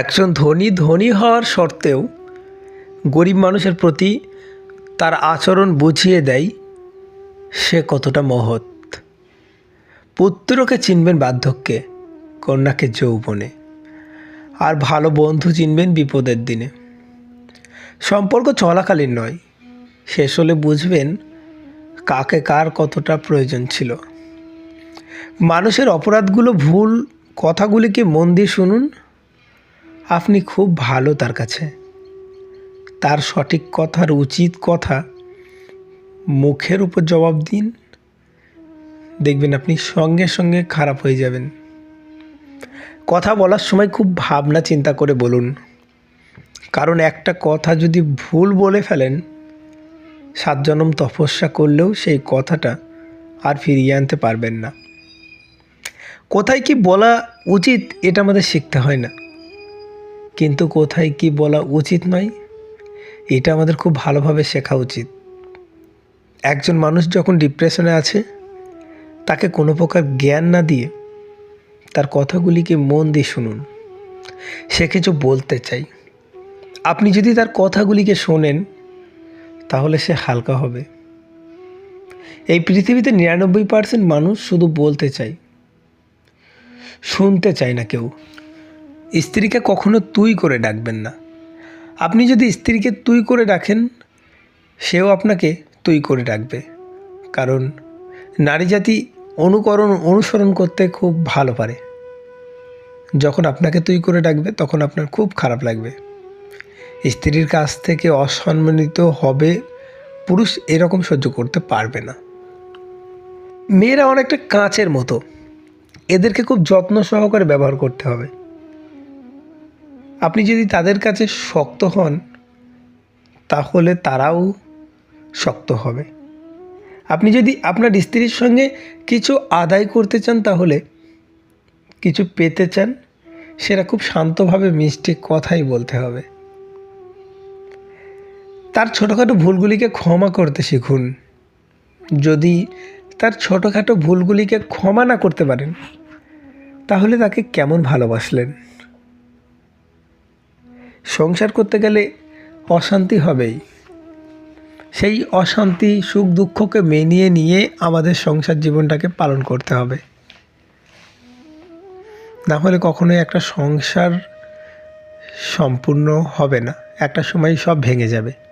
একজন ধনী ধনী হওয়ার সত্ত্বেও গরিব মানুষের প্রতি তার আচরণ বুঝিয়ে দেয়, সে কতটা মহৎ। পুত্রকে চিনবেন বার্ধক্যে, কন্যাকে যৌবনে, আর ভালো বন্ধু চিনবেন বিপদের দিনে। সম্পর্ক চলাকালীন নয়, শেষ হলে বুঝবেন কাকে কার কতটা প্রয়োজন ছিল। মানুষের অপরাধগুলো ভুল কথাগুলিকে মন দিয়ে শুনুন আপনি খুব ভালো তার কাছে। তার সঠিক কথার উচিত কথা, মুখের উপর জবাব দিন। দেখবেন আপনি সঙ্গে সঙ্গে খারাপ হয়ে যাবেন। কথা বলার সময় খুব ভাবনা চিন্তা করে বলুন। কারণ একটা কথা যদি ভুল বলে ফেলেন, সাত জনম তপস্যা করলেও সেই কথাটা আর ফিরিয়ে আনতে পারবেন না। কোথায় কি বলা উচিত, এটা আমাদের শিখতে হয় না। কিন্তু কোথায় কি বলা উচিত নয়? এটা আমাদের খুব ভালোভাবে শেখা উচিত। একজন মানুষ যখন ডিপ্রেশনে আছে, তাকে কোনো প্রকার জ্ঞান না দিয়ে তার কথাগুলিকে মন দিয়ে শুনুন। সে কিছু বলতে চাই। আপনি যদি তার কথাগুলিকে শোনেন, তাহলে সে হালকা হবে। এই পৃথিবীতে নিরানব্বই পার্সেন্ট মানুষ শুধু বলতে চায়, শুনতে চায় না কেউ। স্ত্রীকে কখনো তুই করে ডাকবেন না। আপনি যদি স্ত্রীকে তুই করে ডাকেন, সেও আপনাকে তুই করে ডাকবে। কারণ নারী জাতি অনুকরণ, অনুসরণ করতে খুব ভালো পারে। যখন আপনাকে তুই করে ডাকবে, তখন আপনার খুব খারাপ লাগবে। স্ত্রীর কাছ থেকে অসম্মানিত হবে পুরুষ এরকম সহ্য করতে পারবে না। মেয়েরা অনেকটা কাঁচের মতো। এদেরকে খুব যত্ন সহকারে ব্যবহার করতে হবে। আপনি যদি তাদের কাছে শক্ত হন, তাহলে তারাও শক্ত হবে। আপনি যদি আপনার স্ত্রীর সঙ্গে কিছু আদায় করতে চান, তাহলে কিছু পেতে চান, সেটা খুব শান্তভাবে মিষ্টি কথাই বলতে হবে। তার ছোটোখাটো ভুলগুলিকে ক্ষমা করতে শিখুন। যদি তার ছোটোখাটো ভুলগুলিকে ক্ষমা না করতে পারেন, তাহলে তাকে কেমন ভালোবাসলেন? সংসার করতে গেলে অশান্তি হবেই। সেই অশান্তি, সুখ দুঃখকে মেনিয়ে নিয়ে আমাদের সংসার জীবনটাকে পালন করতে হবে। না হলে কখনোই একটা সংসার সম্পূর্ণ হবে না। একটা সময় সব ভেঙে যাবে।